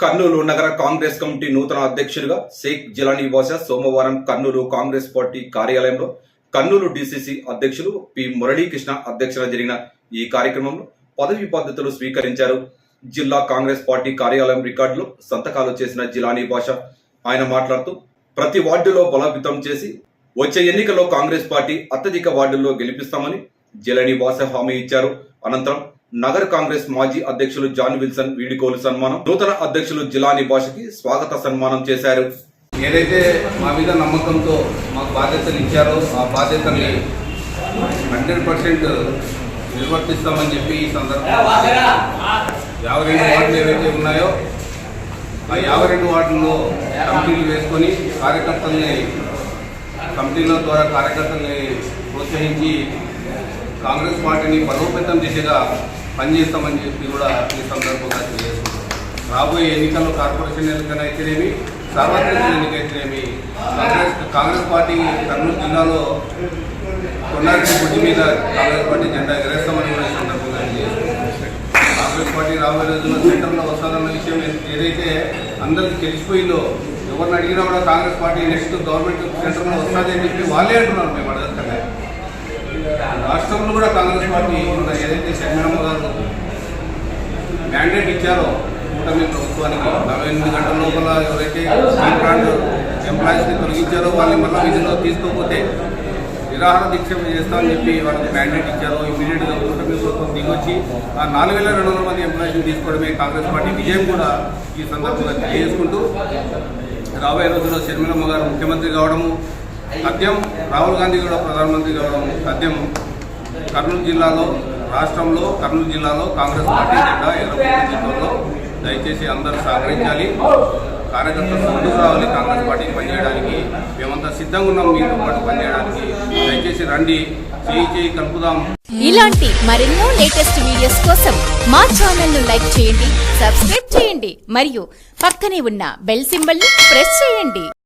కర్నూలు నగర కాంగ్రెస్ కమిటీ నూతన అధ్యక్షులుగా షేక్ జిలానీ బాషా సోమవారం కర్నూలు కాంగ్రెస్ పార్టీ కార్యాలయంలో కర్నూలు డిసిసి అధ్యక్షులు పి మురళీకృష్ణ అధ్యక్షత జరిగిన ఈ కార్యక్రమంలో పదవి బాధ్యతలు స్వీకరించారు. జిల్లా కాంగ్రెస్ పార్టీ కార్యాలయం రికార్డులు సంతకాలు చేసిన జిలానీ బాషా ఆయన మాట్లాడుతూ ప్రతి వార్డులో బలోపేతం చేసి వచ్చే ఎన్నికల్లో కాంగ్రెస్ పార్టీ అత్యధిక వార్డుల్లో గెలిపిస్తామని జిలానీ బాషా హామీ ఇచ్చారు. అనంతరం నగర్ కాంగ్రెస్ మాజీ అధ్యక్షులు జాన్ విల్సన్ వీడికోలు సన్మానం. నూతన అధ్యక్షులు జిలాని భాషకి స్వాగత సన్మానం చేశారు. ఏదైతే మా మీద నమ్మకంతో మాకు బాధ్యతలు ఇచ్చారో ఆ బాధ్యతల్ని హండ్రెడ్ పర్సెంట్ నిర్వర్తిస్తామని చెప్పి ఈ సందర్భంగా యాభై రెండు వార్డులు ఏవైతే ఉన్నాయో ఆ యాభై రెండు వార్డుల్లో కమిటీలు వేసుకొని కార్యకర్తల్ని కమిటీల ద్వారా కార్యకర్తల్ని ప్రోత్సహించి కాంగ్రెస్ పార్టీని బలోపేతం దిశగా పనిచేస్తామని చెప్పి కూడా ఈ సందర్భంగా తెలియజేస్తున్నాం. రాబోయే ఎన్నికల్లో కార్పొరేషన్ ఎన్నికనైతేనేమి అయితేనేమి సార్వత్రిక ఎన్నికైతేనేమి కాంగ్రెస్ కాంగ్రెస్ పార్టీ కర్నూలు జిల్లాలో కొన్నాటి గుడ్డి మీద కాంగ్రెస్ పార్టీ జెండా ఎగరేస్తామని కూడా ఈ సందర్భంగా కాంగ్రెస్ పార్టీ రాబోయే రోజుల్లో సెంటర్లో వస్తారన్న విషయం ఏదైతే అందరికీ తెలిసిపోయిందో ఎవరిని అడిగినా కూడా కాంగ్రెస్ పార్టీ నెక్స్ట్ గవర్నమెంట్ సెంటర్లో వస్తుందని చెప్పి వాళ్ళే అంటున్నారు మేము రాష్ట్రంలో కూడా కాంగ్రెస్ పార్టీ ఏదైతే శంకరమ్మ గారు మ్యాండేట్ ఇచ్చారో కూటమి ప్రభుత్వానికి నలభై ఎనిమిది గంటల లోపల ఎవరైతే ఈ ఎంప్లాయీస్ని తొలగించారో వాళ్ళని మళ్ళీ విధుల్లో తీసుకోకపోతే నిరాహార దీక్ష చేస్తామని చెప్పి వాళ్ళకి మ్యాండేట్ ఇచ్చారో ఇమీడియట్గా కూటమి ప్రభుత్వం దిగొచ్చి ఆ నాలుగు వేల రెండు వందల మంది ఎంప్లాయీస్ని తీసుకోవడమే కాంగ్రెస్ పార్టీ విజయం కూడా ఈ సందర్భంగా తెలియజేసుకుంటూ రాబోయే రోజుల్లో షర్మిలమ్మ గారు ముఖ్యమంత్రి కావడము సత్యం రాహుల్ గాంధీ కూడా ప్రధానమంత్రి కావడం సత్యం కర్నూలు జిల్లాలో రాష్ట్రంలో కర్నూలు జిల్లాలో కాంగ్రెస్ పార్టీ జెండా ఎర్రబోతున్న చిత్రంలో దయచేసి అందరూ సహకరించాలి. కార్యకర్తలు ముందుకు రావాలి. కాంగ్రెస్ పార్టీకి పనిచేయడానికి మేమంతా సిద్ధంగా ఉన్నాం. మీతో పాటు పనిచేయడానికి దయచేసి రండి. చేయి చేయి కలుపుదాం. ఇలాంటి మరెన్నో లేటెస్ట్ వీడియోస్ కోసం మా ఛానల్ను లైక్ చేయండి సబ్స్క్రైబ్ చేయండి మరియు పక్కనే ఉన్న బెల్ సింబల్ని ప్రెస్ చేయండి.